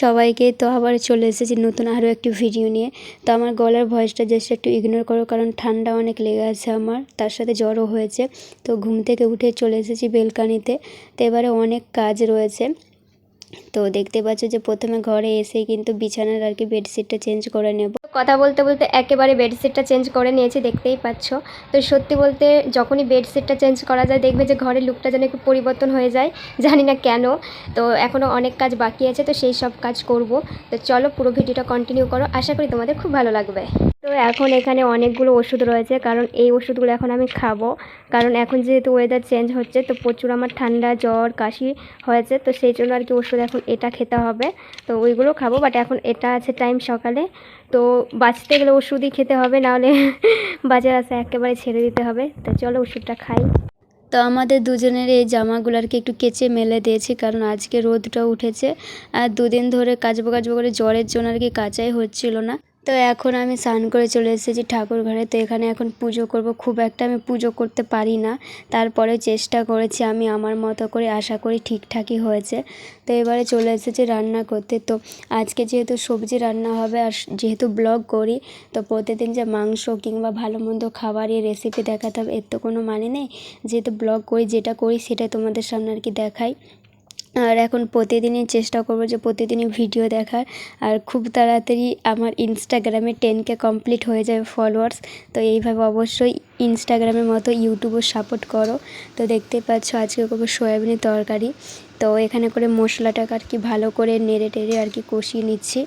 সবাইকে তো আবার চলে এসেছি নতুন আরও একটি ভিডিও নিয়ে। তো আমার গলার ভয়েসটা জাস্ট একটু ইগনোর করো, কারণ ঠান্ডা অনেক লেগে আছে আমার, তার সাথে জ্বরও হয়েছে। তো ঘুম থেকে উঠে চলে এসেছি বেলকানিতে। তো এবারে অনেক কাজ রয়েছে। তো দেখতে পাচ্ছ যে প্রথমে ঘরে এসে কিন্তু বিছানার আর কি বেডশিটটা চেঞ্জ করে নেব। কথা বলতে বলতে একেবারে বেডশিটটা চেঞ্জ করে নিয়েছি, দেখতেই পাচ্ছ। তো সত্যি বলতে যখনই বেডশিটটা চেঞ্জ করা যায়, দেখবে যে ঘরের লুকটা যেন একটু পরিবর্তন হয়ে যায়, জানি না কেন। তো এখনও অনেক কাজ বাকি আছে, তো সেই সব কাজ করব। তো চলো পুরো ভিডিওটা কন্টিনিউ করো। আশা করি তোমাদের খুব ভালো লাগবে। তো এখন এখানে অনেকগুলো ওষুধ রয়েছে, কারণ এই ওষুধগুলো এখন আমি খাব। কারণ এখন যেহেতু ওয়েদার চেঞ্জ হচ্ছে, তো প্রচুর আমার ঠান্ডা, জ্বর, কাশি হয়েছে, তো সেই জন্য আর কি ওষুধ এখন এটা খেতে হবে। তো ওইগুলো খাব বাট এখন এটা আছে টাইম সকালে। তো বাঁচতে গেলে ওষুধই খেতে হবে, নাহলে বাজার আসা একেবারে ছেড়ে দিতে হবে। তো চলো ওষুধটা খাই। তো আমাদের দুজনের এই জামাগুলো আর কি একটু কেচে মেলে দিয়েছি, কারণ আজকে রোদটা উঠেছে। আর দুদিন ধরে কাচবো কাচবো করে জ্বরের জন্য আর কি কাচাই হচ্ছিল না। তো এখন আমি স্নান করে চলে এসেছি ঠাকুর ঘরে। তো এখানে এখন পুজো করব। খুব একটা আমি পুজো করতে পারি না। তারপরে চেষ্টা করেছি আমি আমার মতো করে, আশা করি ঠিকঠাকই হয়েছে। তো এবারে চলে এসেছি রান্না করতে। তো আজকে যেহেতু সবজি রান্না হবে আর যেহেতু ব্লগ করি, তো প্রতিদিন যে মাংস কিংবা ভালো মন্দ খাবারের রেসিপি দেখাতে হবে এর তো কোনো মানে নেই। যেহেতু ব্লগ করি, যেটা করি সেটাই তোমাদের সামনে আর কি দেখাই। আর এখন প্রতিদিনই চেষ্টা করব যে প্রতিদিনই ভিডিও দেখার। আর খুব তাড়াতাড়ি আমার ইনস্টাগ্রামে টেন কে কমপ্লিট হয়ে যাবে ফলোয়ার্স তো এইভাবে অবশ্যই ইনস্টাগ্রামের মতো ইউটিউবও সাপোর্ট করো। তো দেখতে পাচ্ছ আজকে করব সয়াবিনের তরকারি। তো এখানে করে মশলাটাকে আর কি ভালো করে নেড়ে টেড়ে আর কি কষিয়ে নিচ্ছি।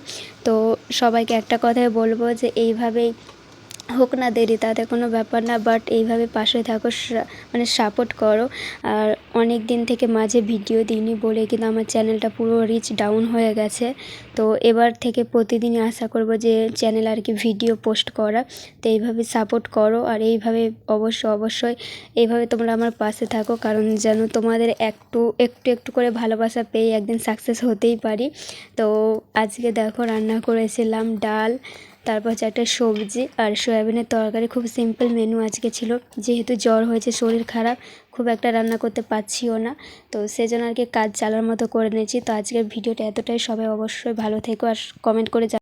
তো সবাইকে একটা কথাই বলব যে এইভাবেই হোক না দেরি, তাতে কোনো ব্যাপার না বাট এইভাবে পাশে থাকো মানে সাপোর্ট করো। আর অনেক দিন থেকে মাঝে ভিডিও দিইনি বলে কিন্তু আমার চ্যানেলটা পুরো রিচ ডাউন হয়ে গেছে। তো এবার থেকে প্রতিদিনই আশা করব যে চ্যানেল আর কি ভিডিও পোস্ট করা, তো এইভাবে সাপোর্ট করো। আর এইভাবে অবশ্য, অবশ্যই এইভাবে তোমরা আমার পাশে থাকো, কারণ যেন তোমাদের একটু একটু একটু করে ভালোবাসা পেয়ে একদিন সাকসেস হতেই পারি। তো আজকে দেখো রান্না করেছিলাম ডাল তারপর হচ্ছে একটা সবজি আর সয়াবিনের তরকারি। খুব সিম্পল মেনু আজকে ছিল। যেহেতু জ্বর হয়েছে, শরীর খারাপ, খুব একটা রান্না করতে পারছিও না। তো সেজন্য আর কি কাজ চালার মতো করে নিয়েছি। তো আজকের ভিডিওটা এতটাই। সবাই অবশ্যই ভালো থেকো আর কমেন্ট করে